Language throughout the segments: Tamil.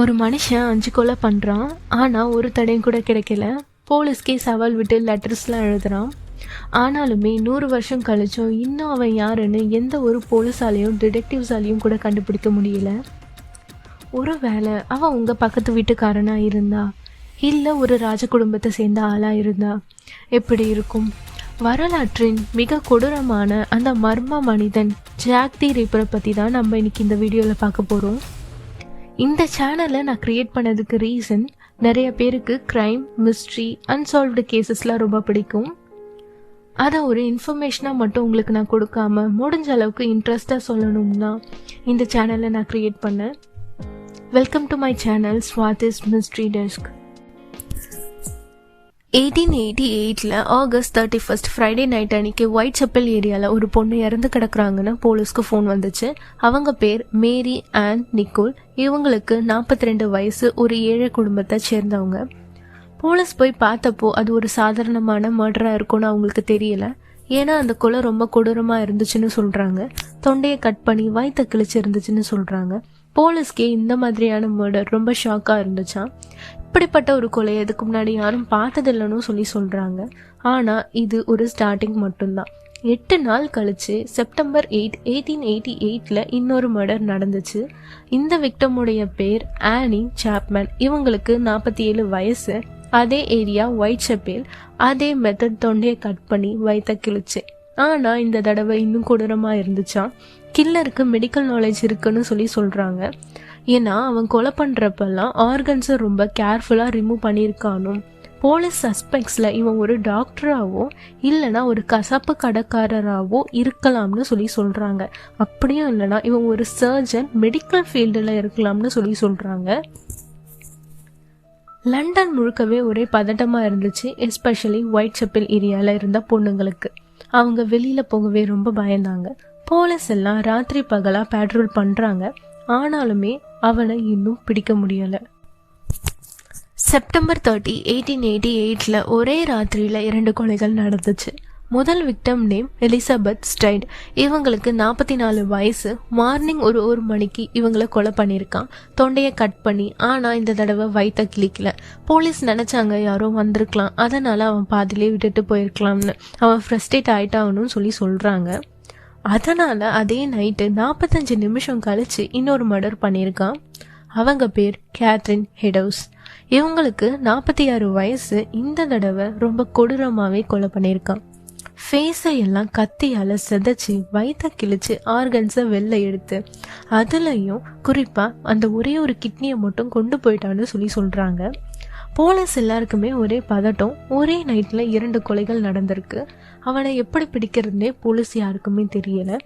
ஒரு மனுஷன் அஞ்சு கொலை பண்ணுறான் ஆனால் ஒரு தடையும் கூட கிடைக்கல. போலீஸ்க்கே சவால் விட்டு லெட்டர்ஸ்லாம் எழுதுகிறான் ஆனாலுமே நூறு வருஷம் கழிச்சும் இன்னும் அவன் யாருன்னு எந்த ஒரு போலீஸாலையும் டிடெக்டிவ்ஸாலையும் கூட கண்டுபிடிக்க முடியல. ஒருவேளை அவன் உங்கள் பக்கத்து வீட்டுக்காரனாக இருந்தா இல்லை ஒரு ராஜ குடும்பத்தை சேர்ந்த ஆளாக இருந்தா எப்படி இருக்கும்? வரலாற்றின் மிக கொடூரமான அந்த மர்ம மனிதன் ஜாக்தி ரீப்பரை பற்றி தான் நம்ம இன்னைக்கு இந்த வீடியோவில் பார்க்க போகிறோம் இந்த சேனலை நான் க்ரியேட் பண்ணதுக்கு ரீசன் நிறைய பேருக்கு க்ரைம் மிஸ்ட்ரி அன்சால்வ்டு கேசஸ்லாம் ரொம்ப பிடிக்கும். அதை ஒரு இன்ஃபர்மேஷனாக மட்டும் உங்களுக்கு நான் கொடுக்காம முடிஞ்ச அளவுக்கு இன்ட்ரெஸ்டாக சொல்லணும்னா இந்த சேனலை நான் க்ரியேட் பண்ணேன். Welcome to my channel Swathi's mystery desk eighteen eighty எயிட்டில் August thirty first Friday night அன்னைக்கு ஒயிட் செப்பல் ஏரியாவில் ஒரு பொண்ணு இறந்து கிடக்குறாங்கன்னு போலீஸ்க்கு ஃபோன் வந்துச்சு. அவங்க பேர் மேரி அண்ட் நிக்கோல். இவங்களுக்கு நாற்பத்தி ரெண்டு வயசு ஒரு ஏழை குடும்பத்தை சேர்ந்தவங்க. போலீஸ் போய் பார்த்தப்போ அது ஒரு சாதாரணமான மர்டராக இருக்கும்னு அவங்களுக்கு தெரியல. ஏன்னா அந்த கொலை ரொம்ப கொடூரமாக இருந்துச்சுன்னு சொல்கிறாங்க தொண்டையை கட் பண்ணி வாய்த்த கிழிச்சு இருந்துச்சுன்னு சொல்கிறாங்க போலீஸ்க்கே இந்த மாதிரியான மர்டர் ரொம்ப ஷாக்காக இருந்துச்சான் இப்படிப்பட்ட ஒரு கொலை இதுக்கு முன்னாடி யாரும் பார்த்ததில்லைன்னு சொல்லி சொல்கிறாங்க ஆனால் இது ஒரு ஸ்டார்டிங் மட்டும்தான். எட்டு நாள் கழிச்சு செப்டம்பர் எயிட் எயிட்டீன் எயிட்டி எயிட்டில் இன்னொரு மர்டர் நடந்துச்சு. இந்த விக்டமுடைய பேர் ஆனி சாப்மேன் இவங்களுக்கு நாற்பத்தி ஏழு வயசு. அதே ஏரியா ஒயிட் செப்பேல் அதே மெத்தட் தொண்டையை கட் பண்ணி வைத்த கிழிச்சு. ஆனால் இந்த தடவை இன்னும் கொடூரமாக இருந்துச்சான் கில்லருக்கு மெடிக்கல் நாலேஜ் இருக்குன்னு சொல்லி சொல்கிறாங்க ஏன்னா அவன் கொலை பண்ணுறப்பெல்லாம் ஆர்கன்ஸை ரொம்ப கேர்ஃபுல்லாக ரிமூவ் பண்ணியிருக்கானும் போலீஸ் சஸ்பெக்ட்ஸில் இவன் ஒரு டாக்டராகவோ இல்லைனா ஒரு கசப்பு கடைக்காரராகவோ இருக்கலாம்னு சொல்லி சொல்கிறாங்க அப்படியும் இல்லைனா இவன் ஒரு சர்ஜன் மெடிக்கல் ஃபீல்டில் இருக்கலாம்னு சொல்லி சொல்கிறாங்க லண்டன் முழுக்கவே ஒரே பதட்டமாக இருந்துச்சு எஸ்பெஷலி ஒயிட் செப்பில் ஏரியாவில் இருந்த பொண்ணுங்களுக்கு. அவங்க வெளியில் போகவே ரொம்ப பயந்தாங்க. போலீஸ் எல்லாம் ராத்திரி பகலாக பேட்ரோல் பண்ணுறாங்க ஆனாலுமே அவனை இன்னும் பிடிக்க முடியலை. செப்டம்பர் தேர்ட்டி எயிட்டீன் எயிட்டி எயிட்டில் ஒரே ராத்திரியில் இரண்டு கொலைகள் நடந்துச்சு. முதல் விக்டம் நேம் எலிசபெத் ஸ்டைட் இவங்களுக்கு நாற்பத்தி நாலு வயசு. மார்னிங் ஒரு ஒரு மணிக்கு இவங்களை கொலை பண்ணியிருக்கான். தொண்டையை கட் பண்ணி ஆனால் இந்த தடவை வயிற்ற கிளிக்கல போலீஸ் நினச்சாங்க யாரோ வந்திருக்கலாம். அதனால் அவன் பாதிலே விட்டுட்டு போயிருக்கலாம்னு. அவன் ஃப்ரஸ்ட்ரேட் ஆயிட்டாகணும்னு சொல்லி சொல்கிறாங்க அதனால் அதே நைட்டு நாற்பத்தஞ்சு நிமிஷம் கழிச்சு இன்னொரு மர்டர் பண்ணியிருக்கான். அவங்க பேர் கேத்ரின் ஹெடவுஸ் இவங்களுக்கு நாற்பத்தி ஆறு வயசு இந்த தடவை ரொம்ப கொடூரமாகவே கொலை பண்ணியிருக்கான். ஃபேஸை எல்லாம் கத்தியால் செதைச்சி வயிற்ற கிழிச்சு ஆர்கன்ஸை வெளில எடுத்து அதுலேயும் குறிப்பாக அந்த ஒரே ஒரு கிட்னியை மட்டும் கொண்டு போயிட்டான்னு சொல்லி சொல்கிறாங்க போலீஸ் எல்லாருக்குமே ஒரே பதட்டம். ஒரே நைட்டில் இரண்டு கொலைகள் நடந்திருக்கு. அவனை எப்படி பிடிக்கிறதுனே போலீஸ் யாருக்குமே தெரியல.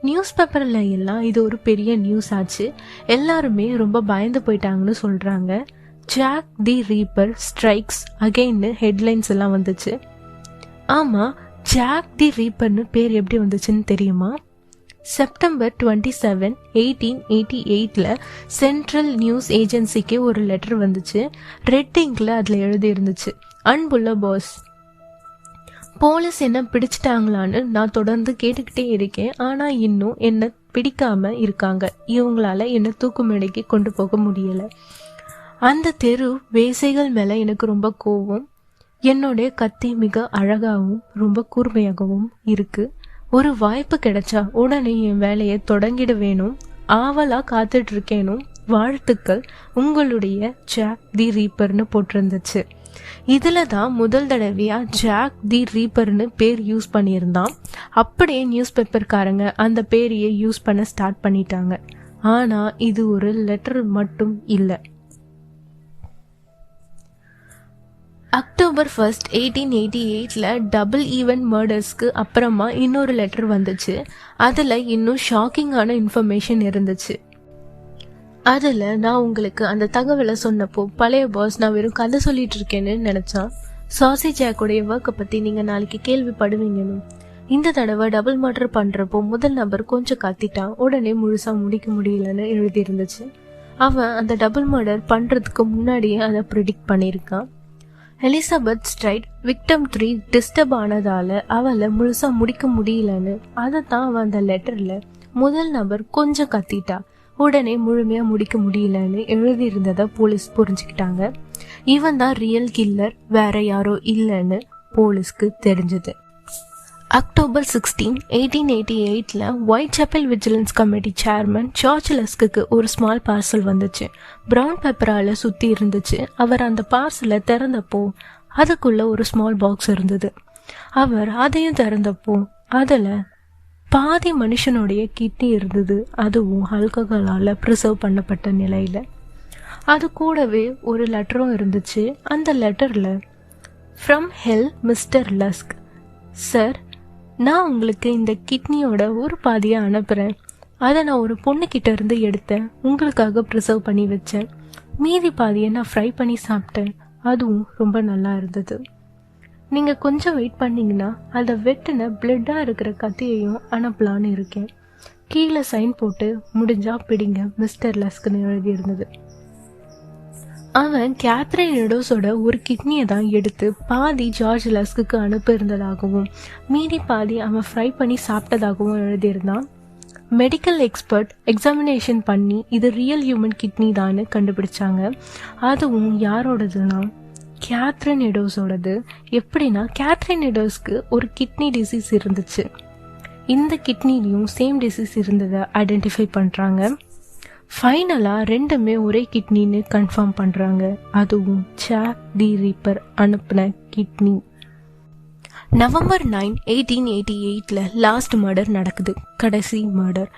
நியூஸ் பேப்பரில் எல்லாம் இது ஒரு பெரிய நியூஸ் ஆச்சு. எல்லாருமே ரொம்ப பயந்து போயிட்டாங்கன்னு சொல்கிறாங்க ஜாக் தி ரீப்பர் ஸ்ட்ரைக்ஸ் அகெயின்னு ஹெட்லைன்ஸ் எல்லாம் வந்துச்சு. ஆமாம் ஜாக் தி ரீப்பர்னு பேர் எப்படி வந்துச்சுன்னு தெரியுமா? September twenty seven eighteen eighty எயிட்டில் சென்ட்ரல் நியூஸ் ஏஜென்சிக்கு ஒரு லெட்டர் வந்துச்சு. ரெட் இங்கில் அதில் எழுதியிருந்துச்சு. அன்புள்ள பாஸ் போலீஸ் என்ன பிடிச்சிட்டாங்களான்னு நான் தொடர்ந்து கேட்டுக்கிட்டே இருக்கேன். ஆனால் இன்னும் என்னை பிடிக்காம இருக்காங்க. இவங்களால என்னை தூக்குமேடைக்கு கொண்டு போக முடியலை. அந்த தெரு வேசைகள் மேலே எனக்கு ரொம்ப கோவம். என்னுடைய கத்தி மிக அழகாகவும் ரொம்ப கூர்மையாகவும் இருக்குது ஒரு வாய்ப்பு கிடைச்சா உடனே என் வேலையை தொடங்கிடுவேணும் ஆவலா காத்துட்டு இருக்கேனும் வாழ்த்துக்கள். உங்களுடைய ஜாக் தி ரீப்பர்னு போட்டிருந்துச்சு. இதில் தான் முதல் தடவையாக ஜாக் தி ரீப்பர்னு பேர் யூஸ் பண்ணியிருந்தான். அப்படியே நியூஸ் பேப்பர்காரங்க அந்த பேரையே யூஸ் பண்ண ஸ்டார்ட் பண்ணிட்டாங்க. ஆனால் இது ஒரு லெட்டர் மட்டும் இல்லை. அக்டோபர் ஃபர்ஸ்ட் எயிட்டீன் எயிட்டி எயிட்டில் டபுள் ஈவெண்ட் மர்டர்ஸ்க்கு அப்புறமா இன்னொரு லெட்டர் வந்துச்சு. அதில் இன்னும் ஷாக்கிங்கான இன்ஃபர்மேஷன் இருந்துச்சு. அதில் நான் உங்களுக்கு அந்த தகவலை சொன்னப்போ பழைய பாஸ் நான் வெறும் கதை சொல்லிட்டு இருக்கேன்னு நினச்சான். சாசி ஜாக்குடைய ஒர்க்கை பற்றி நீங்கள் நாளைக்கு கேள்விப்படுவீங்கன்னு. இந்த தடவை டபுள் மர்டர் பண்ணுறப்போ முதல் நபர் கொஞ்சம் கத்திட்டான். உடனே முழுசாக முடிக்க முடியலன்னு எழுதியிருந்துச்சு. அவன் அந்த டபுள் மர்டர் பண்ணுறதுக்கு முன்னாடியே அதை ப்ரிடிக்ட் பண்ணியிருக்கான். Elizabeth Stride victim three disturb ஆனதால அவளை முழுசா முடிக்க முடியலன்னு அதை தான் அவன் அந்த லெட்டர்ல முதல் நபர் கொஞ்சம் கத்திட்டா. உடனே முழுமையா முடிக்க முடியலன்னு எழுதியிருந்ததை போலீஸ் புரிஞ்சுக்கிட்டாங்க. இவன் தான் ரியல் கில்லர் வேற யாரோ இல்லைன்னு போலீஸ்க்கு தெரிஞ்சது. அக்டோபர் சிக்ஸ்டீன் எயிட்டீன் எயிட்டி எயிட்டில் Whitechapel vigilance committee chairman George லஸ்க்கு ஒரு ஸ்மால் பார்சல் வந்துச்சு. ப்ரௌன் பேப்பரால் சுற்றி இருந்துச்சு. அவர் அந்த பார்சலை திறந்தப்போ அதுக்குள்ளே ஒரு ஸ்மால் பாக்ஸ் இருந்தது. அவர் அதையும் திறந்தப்போ அதில் பாதி மனுஷனுடைய கிட்னி இருந்தது. அதுவும் ஆல்கஹாலால் ப்ரிசர்வ் பண்ணப்பட்ட நிலையில். அது கூடவே ஒரு லெட்டரும் இருந்துச்சு. அந்த லெட்டரில் from hell mister Lusk sir நான் உங்களுக்கு இந்த கிட்னியோட ஒரு பாதியை அனுப்புகிறேன் அதை நான் ஒரு பொண்ணுக்கிட்ட இருந்து எடுத்தேன். உங்களுக்காக ப்ரிசர்வ் பண்ணி வச்சேன். மீதி பாதியை நான் ஃப்ரை பண்ணி சாப்பிட்டேன். அதுவும் ரொம்ப நல்லா இருந்தது. நீங்கள் கொஞ்சம் வெயிட் பண்ணிங்கன்னா அதை வெட்டின பிளட்டாக இருக்கிற கத்தியையும் அனுப்பலான்னு இருக்கேன். கீழே சைன் போட்டு முடிஞ்சா பிடிங்க மிஸ்டர் லஸ்க்குன்னு எழுதியிருந்தது. அவன் கேத்ரின் எடோஸோட ஒரு கிட்னியை தான் எடுத்து பாதி ஜார்ஜ் லஸ்க்கு அனுப்பியிருந்ததாகவும் மீதி பாதி அவன் ஃப்ரை பண்ணி சாப்பிட்டதாகவும் எழுதியிருந்தான். மெடிக்கல் எக்ஸ்பர்ட் எக்ஸாமினேஷன் பண்ணி இது ரியல் ஹியூமன் கிட்னி தான் கண்டுபிடிச்சாங்க. அதுவும் யாரோடதுன்னா கேத்ரின் எடோஸோடது எப்படின்னா கேத்ரின் எடோஸ்க்கு ஒரு கிட்னி டிசீஸ் இருந்துச்சு. இந்த கிட்னிலையும் சேம் டிசீஸ் இருந்ததை ஐடென்டிஃபை பண்ணுறாங்க ஃபைனலாக ரெண்டுமே ஒரே கிட்னின்னு கன்ஃபார்ம் பண்ணுறாங்க அதுவும் சாக் தி ரீப்பர் அனுப்பின kidney. November nine eighteen eighty எயிட்டில் லாஸ்ட் மர்டர் நடக்குது. கடைசி மர்டர்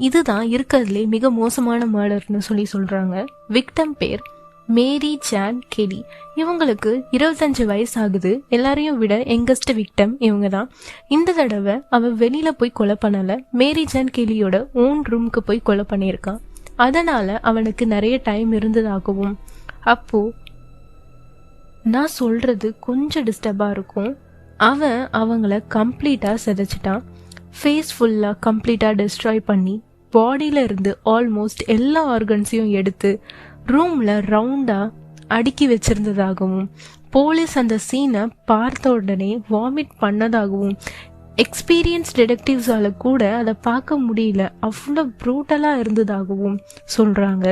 இதுதான் இருக்கிறதுலே மிக மோசமான மர்டர்னு சொல்லி சொல்கிறாங்க விக்டம் பேர் மேரி ஜான் கெடி இவங்களுக்கு இருபத்தஞ்சு வயசு ஆகுது எல்லாரையும் விட எங்கஸ்ட் விக்டம் இவங்க தான் இந்த தடவை அவன் வெளியில் போய் கொலை பண்ணலை. மேரி ஜான் கெலியோட ஓன் ரூம்க்கு போய் கொலை பண்ணியிருக்கான். அதனால அவனுக்கு நிறைய டைம் இருந்ததாகவும் அப்போ நான் சொல்றது கொஞ்சம் டிஸ்டர்பாக இருக்கும். அவன் அவங்கள கம்ப்ளீட்டாக சிதைச்சிட்டான். ஃபேஸ் ஃபுல்லாக கம்ப்ளீட்டாக டிஸ்ட்ராய் பண்ணி பாடியில இருந்து ஆல்மோஸ்ட் எல்லா ஆர்கன்ஸையும் எடுத்து ரூம்ல ரவுண்டாக அடுக்கி வச்சிருந்ததாகவும் போலீஸ் அந்த சீனை பார்த்த உடனே வாமிட் பண்ணதாகவும் எக்ஸ்பீரியன்ஸ் டிடெக்டிவ்ஸால கூட அதை பார்க்க முடியல. அவ்வளோ ப்ரூட்டலாக இருந்ததாகவும் சொல்கிறாங்க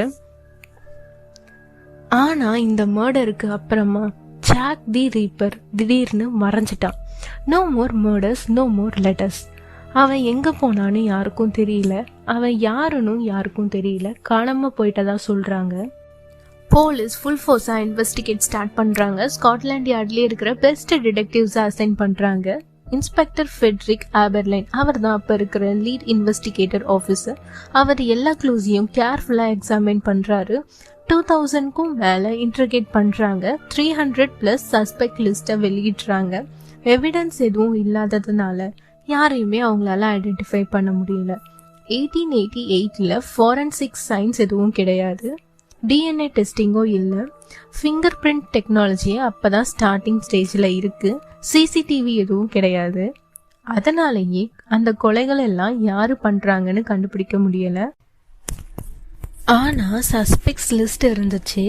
ஆனால் இந்த மர்டருக்கு அப்புறமா ஜாக் தி ரீப்பர் திடீர்னு மறைஞ்சிட்டான். No more murders no more letters அவன் எங்கே போனான்னு யாருக்கும் தெரியல. அவன் யாருன்னு யாருக்கும் தெரியல. காணாமல் போயிட்டதா சொல்கிறாங்க போலீஸ் ஃபுல் ஃபோர்ஸாக இன்வெஸ்டிகேட் ஸ்டார்ட் பண்ணுறாங்க ஸ்காட்லாண்ட் யார்ட்லேயே இருக்கிற பெஸ்ட் டிடெக்டிவ்ஸை அசைன் பண்ணுறாங்க இன்ஸ்பெக்டர் ஃபெட்ரிக் ஆபர்லைன். அவர் தான் அப்போ இருக்கிற லீட் இன்வெஸ்டிகேட்டர் ஆஃபீஸர் அவர் எல்லா க்ளூஸையும் கேர்ஃபுல்லாக எக்ஸாமின் பண்ணுறாரு டூ தௌசண்ட்க்கும் மேலே இன்ட்ரகேட் பண்ணுறாங்க த்ரீ ஹண்ட்ரட் ப்ளஸ் சஸ்பெக்ட் லிஸ்ட்டை வெளியிடுறாங்க. எவிடன்ஸ் எதுவும் இல்லாததுனால யாரையுமே அவங்களால ஐடென்டிஃபை பண்ண முடியல. எயிட்டீன் எயிட்டி எயிட்டில் ஃபாரன்சிக் சயின்ஸ் எதுவும் கிடையாது. டிஎன்ஏ டெஸ்டிங்கும் இல்லை ஃபிங்கர் பிரிண்ட் டெக்னாலஜியே அப்போ தான் ஸ்டார்டிங் ஸ்டேஜில் இருக்குது சிசிடிவி எதுவும் கிடையாது. அதனாலேயே அந்த கொலைகள் எல்லாம் யார் பண்ணுறாங்கன்னு கண்டுபிடிக்க முடியலை. ஆனால் சஸ்பெக்ட்ஸ் லிஸ்ட் இருந்துச்சு.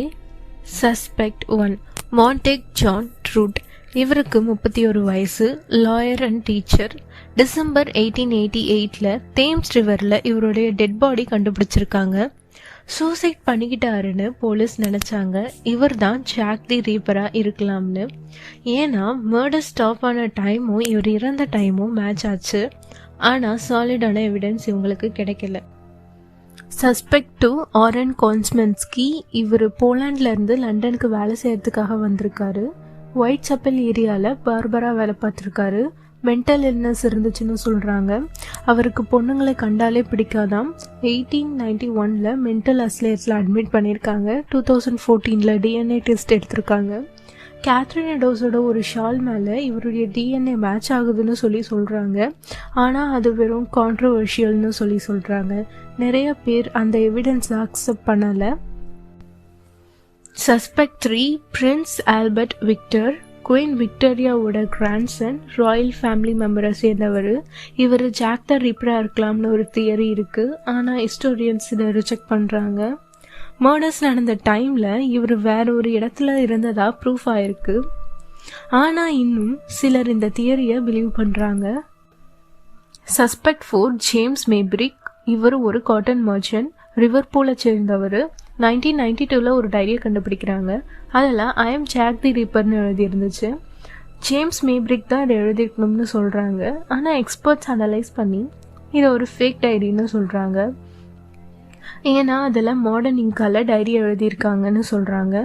Suspect one Montague John Druitt இவருக்கு முப்பத்தி ஒரு வயசு lawyer and teacher December eighteen eighty எயிட்டில் தேம்ஸ் ரிவரில் இவருடைய டெட் பாடி கண்டுபிடிச்சிருக்காங்க. சூசைட் பண்ணிக்கிட்டாருன்னு போலீஸ் நினச்சாங்க. இவர் தான் ஜாக் தி ரீப்பராக இருக்கலாம்னு. ஏன்னா மர்டர் ஸ்டாப் ஆன டைமும் இவர் இறந்த டைமும் மேட்ச் ஆச்சு. ஆனால் சாலிடான எவிடன்ஸ் இவங்களுக்கு கிடைக்கல. சஸ்பெக்ட் டு ஆரன் கான்ஸ்மென்ஸ்கி இவர் போலாண்ட்லேருந்து லண்டனுக்கு வேலை செய்யறதுக்காக வந்திருக்காரு. ஒயிட் சப்பல் ஏரியாவில் பார்பரா வேலை பார்த்துருக்காரு. மென்டல் இல்னஸ் இருந்துச்சுன்னு சொல்கிறாங்க அவருக்கு பொண்ணுங்களை கண்டாலே பிடிக்காதாம். எயிட்டீன் நைன்டி ஒனில் மென்டல் அஸ்லேட்ஸில் அட்மிட் பண்ணியிருக்காங்க. டூ தௌசண்ட் ஃபோர்டீனில் டிஎன்ஏ டெஸ்ட் எடுத்திருக்காங்க. கேத்ரின் எடோஸோட ஒரு ஷால் மேலே இவருடைய டிஎன்ஏ மேட்ச் ஆகுதுன்னு சொல்லி சொல்கிறாங்க ஆனால் அது வெறும் கான்ட்ரவர்ஷியல்னு சொல்லி சொல்கிறாங்க நிறைய பேர் அந்த எவிடன்ஸை அக்செப்ட் பண்ணலை. Suspect three Prince Albert Victor Queen விக்டோரியாவோட grandson royal family மெம்பரை சேர்ந்தவர். இவர் ஜாக் த இருக்கலாம்னு ஒரு தியரி இருக்குது ஆனால் ஹிஸ்டோரியன்ஸ் இதை ரிஜெக்ட் பண்ணுறாங்க மர்டர்ஸ் நடந்த டைமில் இவர் வேற ஒரு இடத்துல இருந்ததா ப்ரூஃப் ஆயிருக்கு. ஆனால் இன்னும் சிலர் இந்த தியரியை பிலீவ் பண்ணுறாங்க சஸ்பெக்ட் ஃபோர் ஜேம்ஸ் மேப்ரிக் இவர் ஒரு காட்டன் மர்ச்சன்ட் ரிவர்பூலை சேர்ந்தவர். நைன்டீன் நைன்டி டூவில் ஒரு டைரியை கண்டுபிடிக்கிறாங்க. அதில் ஐ எம் ஜாக் தி ரீப்பர்னு எழுதியிருந்துச்சு. ஜேம்ஸ் மேப்ரிக் தான் அதை எழுதிருக்கணும்னு சொல்கிறாங்க ஆனால் எக்ஸ்பர்ட்ஸ் அனலைஸ் பண்ணி இதை ஒரு ஃபேக் டைரின்னு சொல்கிறாங்க ஏன்னா அதில் மாடர்ன் இங்கால டைரி எழுதியிருக்காங்கன்னு சொல்கிறாங்க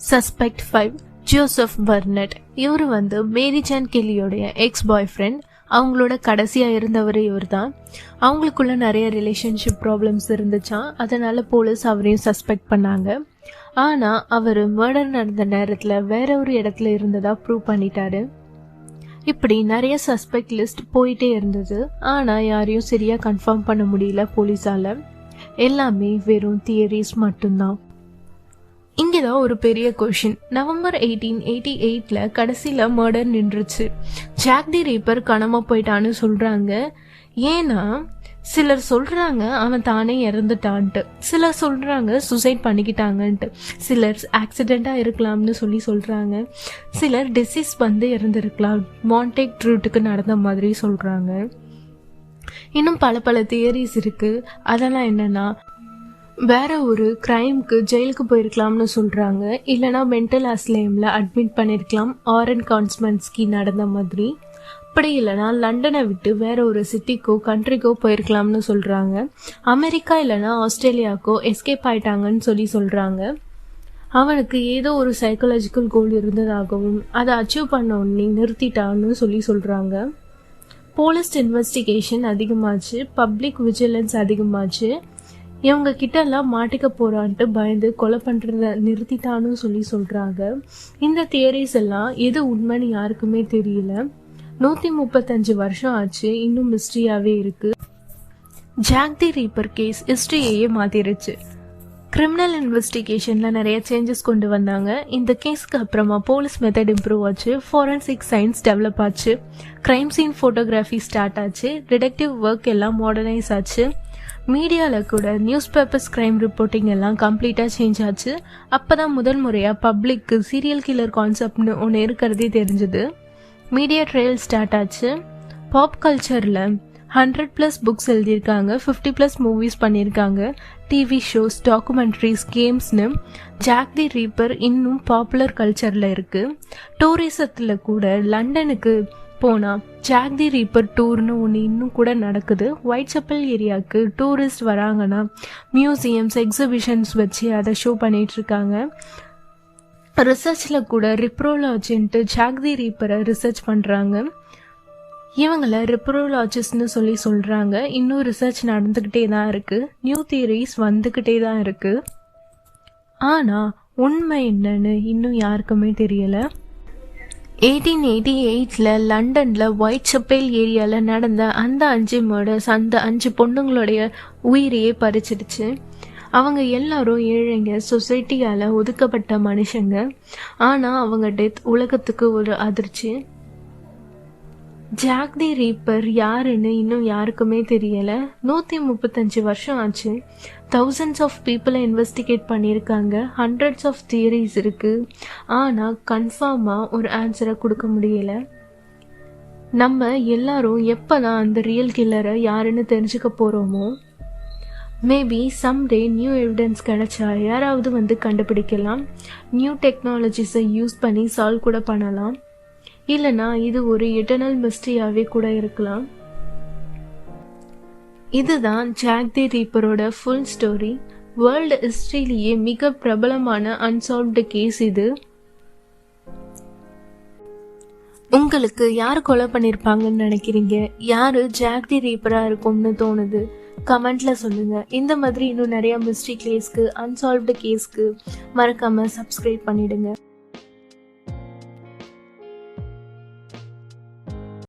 சஸ்பெக்ட் ஃபைவ் ஜோசப் பர்னட் இவர் வந்து மேரி ஜான் கெல்லியோடைய எக்ஸ் பாய் ஃப்ரெண்ட் அவங்களோட கடைசியாக இருந்தவர் இவர் தான் அவங்களுக்குள்ள நிறைய ரிலேஷன்ஷிப் ப்ராப்ளம்ஸ் இருந்துச்சான் அதனால் போலீஸ் அவரையும் சஸ்பெக்ட் பண்ணாங்க. ஆனால் அவர் மர்டர் நடந்த நேரத்தில் வேற ஒரு இடத்துல இருந்ததா ப்ரூவ் பண்ணிட்டாரு. இப்படி நிறைய சஸ்பெக்ட் லிஸ்ட் போயிட்டே இருந்தது. ஆனால் யாரையும் சரியாக கன்ஃபார்ம் பண்ண முடியல போலீஸால் எல்லாமே வெறும் தியரிஸ் மட்டும்தான். இங்கே தான் ஒரு பெரிய கொஷின் நவம்பர் எயிட்டீன் எயிட்டி எயிட்டில் கடைசியில் மர்டர் நின்றுச்சு. ஜாக் தி ரீப்பர் காணாமல் போயிட்டான்னு சொல்கிறாங்க ஏன்னா சிலர் சொல்கிறாங்க அவன் தானே இறந்துட்டான்ட்டு. சிலர் சொல்கிறாங்க சுசைட் பண்ணிக்கிட்டாங்கன்ட்டு. சிலர் ஆக்சிடெண்ட்டாக இருக்கலாம்னு சொல்லி சொல்கிறாங்க சிலர் டிசீஸ் வந்து இறந்துருக்கலாம். மான்டேக் ட்ரூட்டுக்கு நடந்த மாதிரி சொல்கிறாங்க இன்னும் பல பல தியரிஸ் இருக்குது அதெல்லாம் என்னென்னா வேற ஒரு கிரைம்க்கு ஜெயிலுக்கு போயிருக்கலாம்னு சொல்கிறாங்க இல்லைனா மென்டல் அஸ்லேமில் அட்மிட் பண்ணியிருக்கலாம் ஆரன் கான்ஸ்மன்ஸ்கி நடந்த மாதிரி. அப்படி இல்லைனா லண்டனை விட்டு வேற ஒரு சிட்டிக்கோ கண்ட்ரிக்கோ போயிருக்கலாம்னு சொல்கிறாங்க அமெரிக்கா இல்லைனா ஆஸ்திரேலியாக்கோ எஸ்கேப் ஆயிட்டாங்கன்னு சொல்லி சொல்கிறாங்க அவனுக்கு ஏதோ ஒரு சைக்கலாஜிக்கல் கோல் இருந்ததாகவும் அதை அச்சீவ் பண்ண உடனே நிறுத்திட்டான்னு சொல்லி சொல்கிறாங்க போலீஸ் இன்வெஸ்டிகேஷன் அதிகமாச்சு. பப்ளிக் விஜிலன்ஸ் அதிகமாச்சு. இவங்க கிட்ட மாட்டிக்க போறான்ட்டு பயந்து கொலை பண்றத நிறுத்திட்டான்னு சொல்லி சொல்றாங்க. இந்த தியரிஸ் எல்லாம் எது உண்மைன்னு யாருக்குமே தெரியல. நூத்தி முப்பத்தஞ்சு வருஷம் ஆச்சு இன்னும் மிஸ்ட்ரியாவே இருக்கு. ஜாக் தி ரீப்பர் கேஸ் ஹிஸ்டரியையே மாத்திருச்சு. கிரிமினல் இன்வெஸ்டிகேஷனில் நிறைய சேஞ்சஸ் கொண்டு வந்தாங்க. இந்த கேஸ்க்கு அப்புறமா போலீஸ் மெத்தட் இம்ப்ரூவ் ஆச்சு ஃபாரன்சிக் சயின்ஸ் டெவலப் ஆச்சு. கிரைம் சீன் ஃபோட்டோகிராஃபி ஸ்டார்ட் ஆச்சு. டிடெக்டிவ் ஒர்க் எல்லாம் மாடர்னைஸ் ஆச்சு. மீடியாவில் கூட நியூஸ் பேப்பர்ஸ் க்ரைம் ரிப்போர்ட்டிங் எல்லாம் கம்ப்ளீட்டாக சேஞ்ச் ஆச்சு. அப்போ தான் முதல் முறையாக பப்ளிக்கு சீரியல் கில்லர் கான்செப்ட்னு ஒன்று இருக்கிறதே தெரிஞ்சுது. மீடியா ட்ரையல் ஸ்டார்ட் ஆச்சு. பாப் கல்ச்சரில் ஹண்ட்ரட் ப்ளஸ் புக்ஸ் எழுதியிருக்காங்க. ஃபிஃப்டி ப்ளஸ் மூவிஸ் பண்ணியிருக்காங்க. டிவி ஷோஸ் டாக்குமெண்ட்ரிஸ் கேம்ஸ்னு ஜாக் தி ரீப்பர் இன்னும் பாப்புலர் கல்ச்சரில் இருக்குது டூரிசத்தில் கூட லண்டனுக்கு போனால் ஜாக் தி ரீப்பர் டூர்னு ஒன்று இன்னும் கூட நடக்குது. ஒயிட் செப்பல் ஏரியாவுக்கு டூரிஸ்ட் வராங்கன்னா மியூசியம்ஸ் எக்ஸிபிஷன்ஸ் வச்சு அதை ஷோ பண்ணிகிட்ருக்காங்க ரிசர்ச்சில் கூட ரிப்ரோலாஜின்ட்டு ஜாக் தி ரீப்பரை ரிசர்ச் பண்ணுறாங்க இவங்கள ரிப்ரோலாஜிஸ்ட்னு சொல்லி சொல்கிறாங்க இன்னும் ரிசர்ச் நடந்துக்கிட்டே தான் இருக்குது நியூ தியரிஸ் வந்துக்கிட்டே தான் இருக்குது ஆனால் உண்மை என்னன்னு இன்னும் யாருக்குமே தெரியலை. எயிட்டீன் எயிட்டி எயிட்டில் லண்டனில் ஒயிட் சப்பேல் ஏரியாவில் நடந்த அந்த அஞ்சு மர்டர்ஸ் அந்த அஞ்சு பொண்ணுங்களுடைய உயிரையே பறிச்சிடுச்சு. அவங்க எல்லாரும் ஏழைங்க சொசைட்டியால் ஒதுக்கப்பட்ட மனுஷங்க. ஆனால் அவங்க டெத் உலகத்துக்கு ஒரு அதிர்ச்சி. ஜாக் தி ரீப்பர் யாருன்னு இன்னும் யாருக்குமே தெரியல. நூற்றி முப்பத்தஞ்சு வருஷம் ஆச்சு. தௌசண்ட்ஸ் ஆஃப் பீப்புளை இன்வெஸ்டிகேட் பண்ணியிருக்காங்க. ஹண்ட்ரட்ஸ் ஆஃப் தியரிஸ் இருக்குது ஆனால் கன்ஃபார்மாக ஒரு ஆன்சரை கொடுக்க முடியல. நம்ம எல்லாரும் எப்போ தான் அந்த ரியல் கில்லரை யாருன்னு தெரிஞ்சுக்க போகிறோமோ மேபி சம்டே நியூ எவிடன்ஸ் கிடைச்சா யாராவது வந்து கண்டுபிடிக்கலாம். நியூ டெக்னாலஜிஸை யூஸ் பண்ணி சால்வ் கூட பண்ணலாம். இல்லைனா இது ஒரு எட்டர்னல் மிஸ்ட்ரியாகவே கூட இருக்கலாம். இதுதான் ஜாக் தி ரீப்பரோட ஃபுல் ஸ்டோரி வேர்ல்டு ஹிஸ்ட்ரியிலேயே மிக பிரபலமான அன்சால்வ்டு கேஸ் இது. உங்களுக்கு யார் கொலை பண்ணியிருப்பாங்கன்னு நினைக்கிறீங்க? யாரு ஜாக் தி ரீப்பரா இருக்கும்னு தோணுது? கமெண்ட்ல சொல்லுங்க. இந்த மாதிரி இன்னும் நிறைய மிஸ்ட்ரி கேஸ்க்கு அன்சால்வ்டு கேஸ்க்கு மறக்காம சப்ஸ்கிரைப் பண்ணிடுங்க.